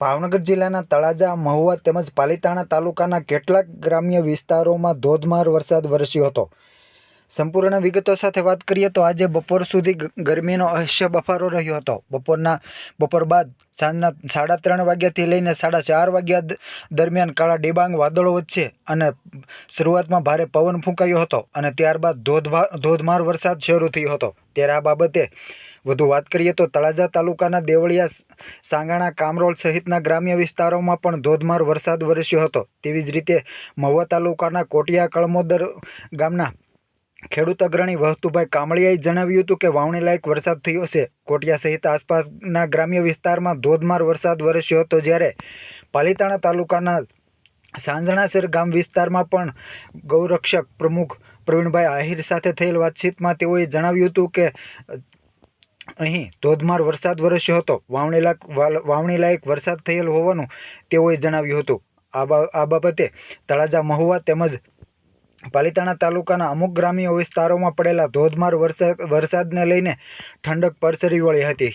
ભાવનગર જિલ્લાના તળાજા, મહુવા તેમજ પાલીતાણા તાલુકાના કેટલાક ગ્રામ્ય વિસ્તારોમાં ધોધમાર વરસાદ વરસ્યો હતો. સંપૂર્ણ વિગતો સાથે વાત કરીએ તો આજે બપોર સુધી ગરમીનો અહસ્ય બફારો રહ્યો હતો. બપોરના, બપોર બાદ સાંજના સાડા ત્રણ વાગ્યાથી લઈને સાડા ચાર વાગ્યા દરમિયાન કાળા ડિબાંગ વાદળો વચ્ચે અને શરૂઆતમાં ભારે પવન ફૂંકાયો હતો અને ત્યારબાદ ધોધભા, ધોધમાર વરસાદ શરૂ થયો હતો. ત્યારે આ બાબતે વધુ વાત કરીએ તો તળાજા તાલુકાના દેવળિયા સાંગાણા કામરોળ સહિતના ગ્રામ્ય વિસ્તારોમાં પણ ધોધમાર વરસાદ વરસ્યો હતો. તેવી જ રીતે મહુવા તાલુકાના કોટિયા કળમોદર ગામના ખેડૂત અગ્રણી વહતુભાઈ કામળિયાએ જણાવ્યું હતું કે વાવણી લાયક વરસાદ થયો છે. કોટિયા સહિત આસપાસના ગ્રામ્ય વિસ્તારમાં ધોધમાર વરસાદ વરસ્યો હતો જ્યારે પાલીતાણા તાલુકાના સાંજણાસર ગામ વિસ્તારમાં પણ ગૌરક્ષક પ્રમુખ પ્રવીણભાઈ આહિર સાથે થયેલ વાતચીતમાં તેઓએ જણાવ્યું હતું કે અહીં ધોધમાર વરસાદ વરસ્યો હતો. વાવણી લાયક વાલ- વાવણી લાયક વરસાદ થયેલ હોવાનું તેઓએ જણાવ્યું હતું. આ બાબતે તળાજા મહુવા તેમજ પાલીતાણા તાલુકાના અમુક ગ્રામ્ય વિસ્તારોમાં પડેલા ધોધમાર વરસાદ વરસાદને લઈને ઠંડક પરસરી વળી હતી.